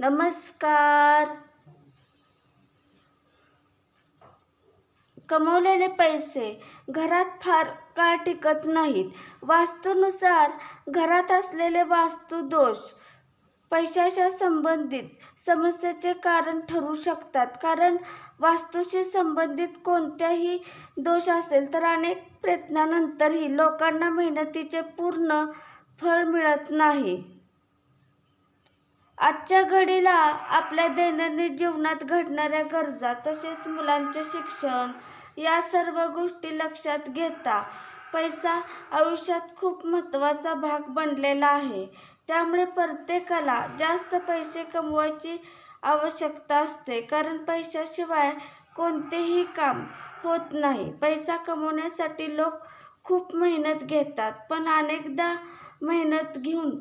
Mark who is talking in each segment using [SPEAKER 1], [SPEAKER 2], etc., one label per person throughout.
[SPEAKER 1] नमस्कार. कमवलेले पैसे घरात फार काळ टिकत नाहीत? वास्तूनुसार घरात असलेले वास्तू दोष पैशाच्या संबंधित समस्येचे कारण ठरू शकतात. कारण वास्तूशी संबंधित कोणत्याही दोष असेल तर अनेक प्रयत्नानंतरही लोकांना मेहनतीचे पूर्ण फळ मिळत नाही. आजच्या घडीला आपल्या दैनंदिन जीवनात घडणाऱ्या गरजा तसेच मुलांचे शिक्षण या सर्व गोष्टी लक्षात घेता पैसा आयुष्यात खूप महत्त्वाचा भाग बनलेला आहे. त्यामुळे प्रत्येकाला जास्त पैसे कमवायची आवश्यकता असते. कारण पैशाशिवाय कोणतेही काम होत नाही. पैसा कमवण्यासाठी लोक खूप मेहनत घेतात. पण अनेकदा मेहनत घेऊन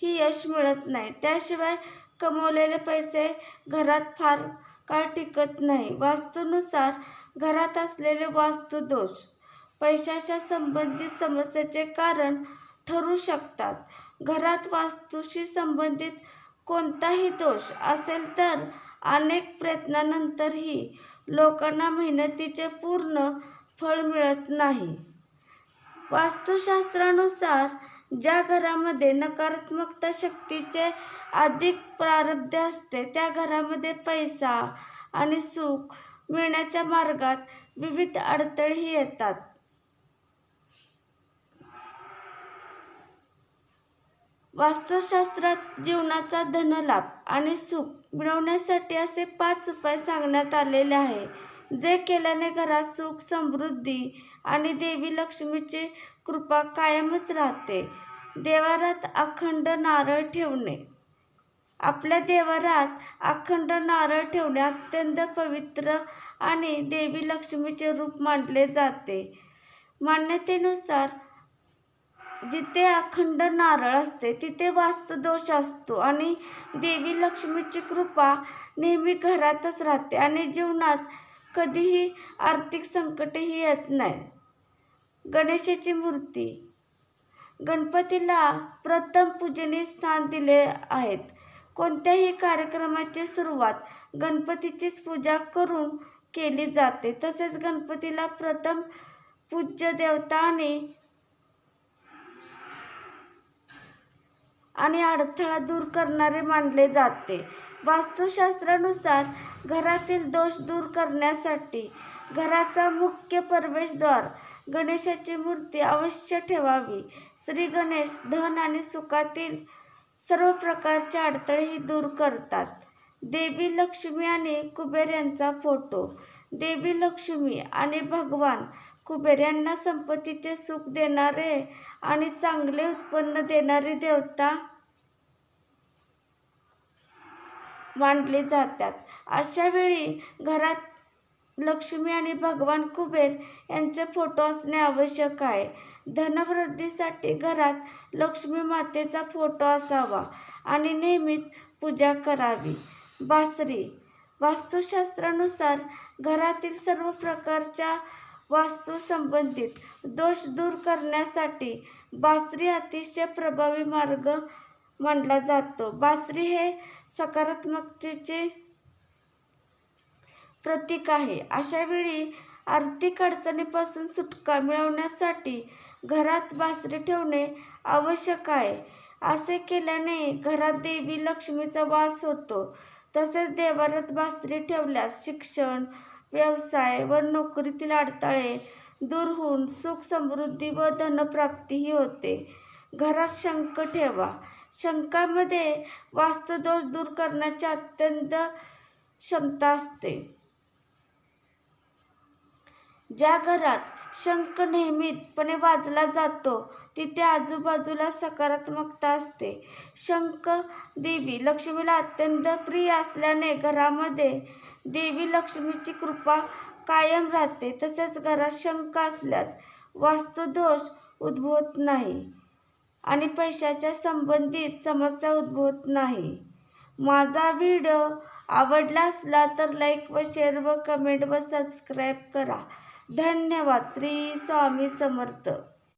[SPEAKER 1] ही यश मिळत नाही. त्याशिवाय कमवलेले पैसे घरात फार काळ टिकत नाही. वास्तूनुसार घरात असलेले वास्तुदोष पैशाच्या संबंधित समस्येचे कारण ठरू शकतात. घरात वास्तूशी संबंधित कोणताही दोष असेल तर अनेक प्रयत्नानंतरही लोकांना मेहनतीचे पूर्ण फळ मिळत नाही. वास्तुशास्त्रानुसार ज्या घरामध्ये नकारात्मकता शक्तीचे अधिक प्रारब्ध असते त्या घरामध्ये पैसा आणि सुख मिळण्याच्या मार्गात विविध अडथळेही येतात. वास्तुशास्त्रात जीवनाचा धनलाभ आणि सुख मिळवण्यासाठी असे पाच उपाय सांगण्यात आलेले आहे. जे केल्याने घरात सुख समृद्धी आणि देवी लक्ष्मीची कृपा कायमच राहते. देवारात अखंड नारळ ठेवणे. आपल्या देवारात अखंड नारळ ठेवणे अत्यंत पवित्र आणि देवी लक्ष्मीचे रूप मानले जाते. मान्यतेनुसार जिथे अखंड नारळ असते तिथे वास्तुदोष असतो आणि देवी लक्ष्मीची कृपा नेहमी घरातच राहते आणि जीवनात कधीही आर्थिक संकटही येत नाही. गणेशाची मूर्ती. गणपतीला प्रथम पूजनीय स्थान दिले आहेत. कोणत्याही कार्यक्रमाची सुरुवात गणपतीचीच पूजा करून केली जाते. तसेच गणपतीला प्रथम पूज्य देवता आणि आणि अडथळा दूर करणारे मानले जाते. वास्तुशास्त्रानुसार घरातील दोष दूर करण्यासाठी घराचा मुख्य प्रवेशद्वार गणेशाची मूर्ती अवश्य ठेवावी. श्री गणेश धन आणि सुखातील सर्व प्रकारचे अडथळेही दूर करतात. देवी लक्ष्मी आणि कुबेर यांचा फोटो. देवी लक्ष्मी आणि भगवान कुबेर यांना संपत्तीचे सुख देणारे आणि चांगले उत्पन्न देणारी देवता मांडले जातात. अशा वेळी घरात लक्ष्मी आणि भगवान कुबेर यांचे फोटो असणे आवश्यक आहे. धनवृद्धीसाठी घरात लक्ष्मी मातेचा फोटो असावा आणि नियमित पूजा करावी. बासरी. वास्तुशास्त्रानुसार घरातील सर्व प्रकारच्या वास्तू संबंधित दोष दूर करण्यासाठी बासरी अतिशय प्रभावी मार्ग मानला जातो. बासरी हे सकारात्मकतेचे प्रतीक आहे. अशा वेळी आर्थिक अडचणीपासून सुटका मिळवण्यासाठी घरात बासरी ठेवणे आवश्यक आहे. असे केल्याने घरात देवी लक्ष्मीचा वास होतो. तसेच देवारात बासरी ठेवल्यास शिक्षण व्यवसाय व नोकरीतील अडथळे दूर होऊन सुख समृद्धी व धनप्राप्तीही होते. घरात शंख ठेवा. शंकामध्ये वास्तुदोष दूर करण्याची अत्यंत क्षमता असते. ज्या घरात शंख नियमितपणे वाजला जातो तिथे आजूबाजूला सकारात्मकता असते. शंख देवी लक्ष्मीला अत्यंत प्रिय असल्याने घरामध्ये देवी लक्ष्मीची कृपा कायम राहते. तसेच घरात शंका असल्यास वास्तुदोष उद्भवत नाही आणि पैशाच्या संबंधित समस्या उद्भवत नाही. माझा व्हिडिओ आवडला असला तर लाईक व शेअर व कमेंट व सबस्क्राईब करा. धन्यवाद. श्री स्वामी समर्थ.